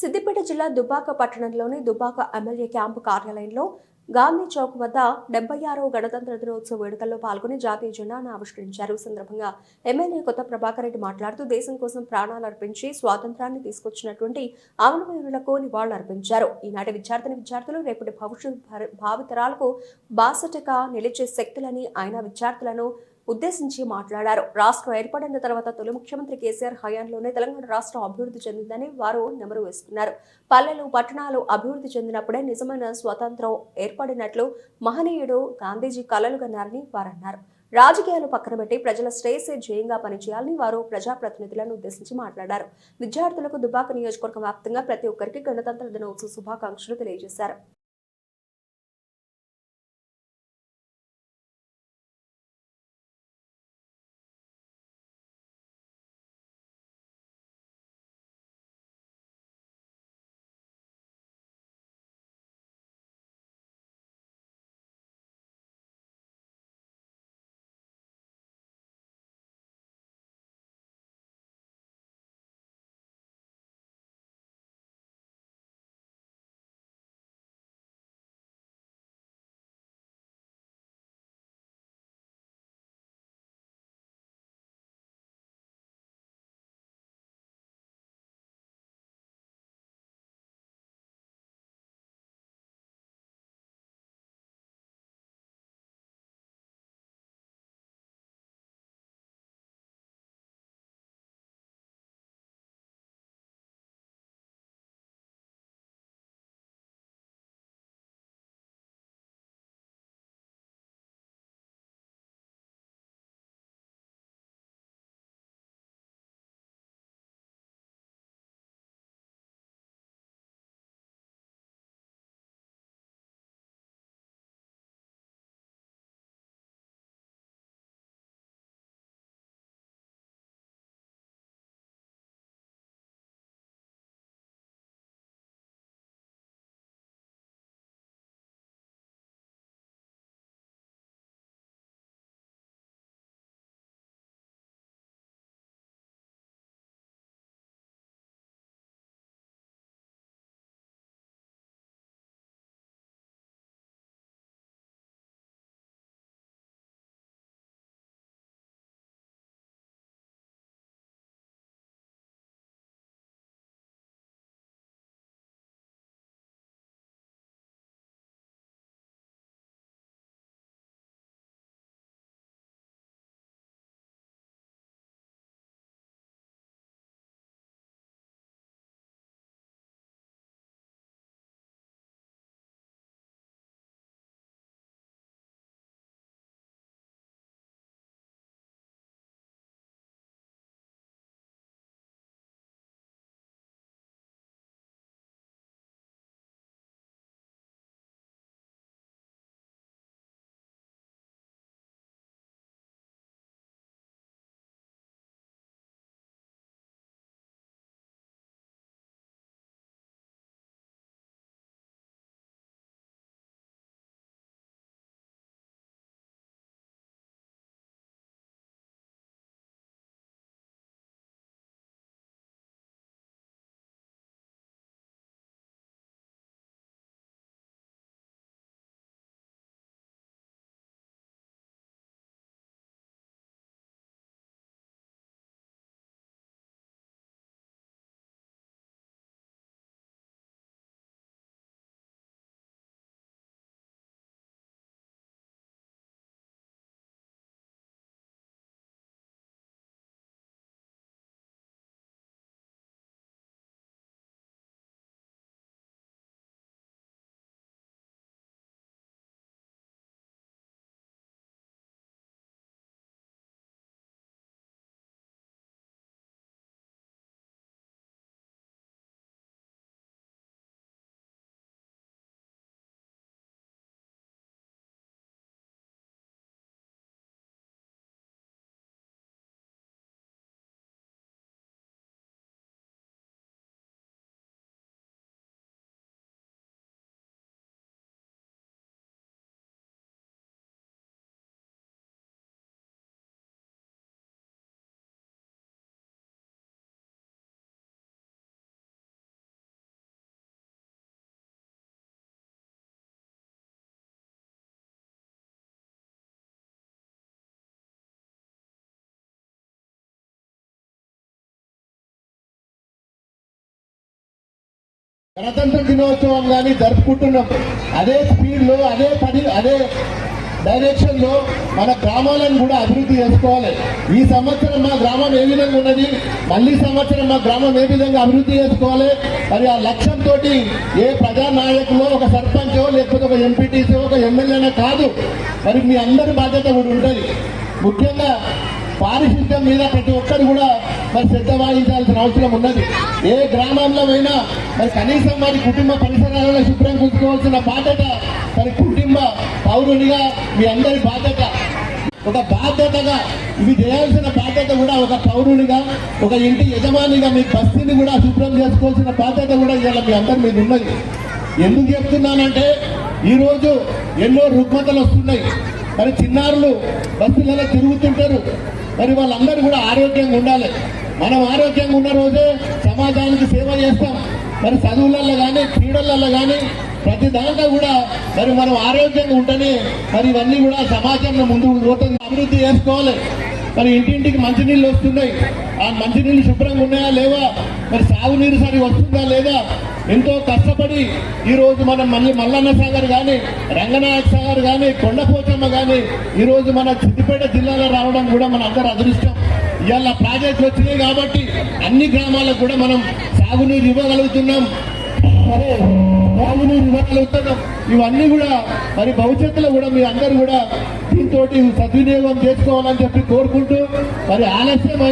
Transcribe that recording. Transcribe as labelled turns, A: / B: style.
A: సిద్దిపేట జిల్లా దుబ్బాక పట్టణంలోని Dubbaka MLA camp కార్యాలయంలో గాంధీ చౌక్ వద్ద డెబ్బై ఆరో గణతంత్ర దినోత్సవ వేడుకల్లో పాల్గొని జాతీయ జెండాను ఆవిష్కరించారు. సందర్భంగా ఎమ్మెల్యే కొత్త ప్రభాకర్ రెడ్డి మాట్లాడుతూ దేశం కోసం ప్రాణాలు అర్పించి స్వాతంత్రాన్ని తీసుకొచ్చినటువంటి అమరవీరులకు నివాళులర్పించారు. ఈనాటి విద్యార్థిని విద్యార్థులు రేపటి భవిష్యత్ భావితరాలకు బాసటగా నిలిచే శక్తులని ఆయన విద్యార్థులను ఉద్దేశించి మాట్లాడారు. రాష్ట్రం ఏర్పడిన తర్వాత తొలి ముఖ్యమంత్రి కేసీఆర్ హయాంలోనే తెలంగాణ రాష్ట్రం అభివృద్ధి చెందిందని వారు నెమరు వేసుకున్నారు. పల్లెలు పట్టణాలు అభివృద్ధి చెందినప్పుడే నిజమైన స్వతంత్రం ఏర్పడినట్లు మహనీయుడు గాంధీజీ కలలు కన్నారని వారన్నారు. రాజకీయాలు పక్కన పెట్టి ప్రజల శ్రేయస్సే ధ్యేయంగా పనిచేయాలని వారు ప్రజాప్రతినిధులను ఉద్దేశించి మాట్లాడారు. విద్యార్థులకు దుబాక నియోజకవర్గం వ్యాప్తంగా ప్రతి ఒక్కరికి గణతంత్ర దినోత్సవ శుభాకాంక్షలు తెలియజేశారు.
B: గణతంత్ర దినోత్సవం కానీ జరుపుకుంటున్నాం. అదే స్పీడ్లో అదే పని అదే డైరెక్షన్లో మన గ్రామాలను కూడా అభివృద్ధి చేసుకోవాలి. ఈ సంవత్సరం మా గ్రామం ఏ విధంగా ఉన్నది? మళ్ళీ సంవత్సరం మా గ్రామం ఏ విధంగా అభివృద్ధి చేసుకోవాలి? మరి ఆ లక్ష్యంతో ఏ ప్రజానాయకులు ఒక సర్పంచో లేకపోతే ఒక ఎంపీటీసీ ఒక ఎమ్మెల్యేనో కాదు. మరి మీ అందరి బాధ్యత కూడా ఉంటుంది. ముఖ్యంగా పారిశుద్ధ్యం మీద ప్రతి ఒక్కరు కూడా మరి శ్రద్ధ వహించాల్సిన అవసరం ఉన్నది. ఏ గ్రామంలో అయినా మరి కనీసం వారి కుటుంబ పరిసరాలను శుభ్రం కూర్చుకోవాల్సిన బాధ్యత మరి కుటుంబ పౌరునిగా మీ అందరి బాధ్యత. ఒక బాధ్యతగా ఇవి చేయాల్సిన బాధ్యత కూడా ఒక పౌరునిగా ఒక ఇంటి యజమానిగా మీ బస్తీని కూడా శుభ్రం చేసుకోవాల్సిన బాధ్యత కూడా ఇవాళ మీ అందరి మీద ఉన్నది. ఎందుకు చెప్తున్నానంటే ఈరోజు ఎన్నో రుగ్మతలు వస్తున్నాయి. మరి చిన్నారులు బస్సులలో తిరుగుతుంటారు. మరి వాళ్ళందరూ కూడా ఆరోగ్యంగా ఉండాలి. మనం ఆరోగ్యంగా ఉన్న రోజే సమాజానికి సేవ చేస్తాం. మరి చదువులలో కానీ క్రీడలలో కానీ ప్రతి దాంట్లో కూడా మరి మనం ఆరోగ్యంగా ఉంటేనే మరి ఇవన్నీ కూడా సమాజంలో ముందుకు పోతుంది అభివృద్ధి చేసుకోవాలి. మరి ఇంటింటికి మంచినీళ్ళు వస్తున్నాయి. ఆ మంచినీళ్ళు శుభ్రంగా ఉన్నాయా లేవా? మరి సాగునీరు సరి వస్తుందా లేదా? ఎంతో కష్టపడి ఈరోజు మనం మళ్ళీ మల్లన్న సాగర్ కానీ రంగనాయక సాగర్ కానీ కొండపోచమ్మ కానీ ఈరోజు మన సిద్దిపేట జిల్లాలో రావడం కూడా మన అందరు అదృష్టం. ఇవాళ ప్రాజెక్టులు వచ్చినాయి కాబట్టి అన్ని గ్రామాలకు కూడా మనం సాగునీరు ఇవ్వగలుగుతున్నాం. సరే సాగునీరు ఇవ్వగలుగుతున్నాం. ఇవన్నీ కూడా మరి భవిష్యత్తులో కూడా మీ అందరూ కూడా దీంతో సద్వినియోగం చేసుకోవాలని చెప్పి కోరుకుంటూ మరి ఆలస్యం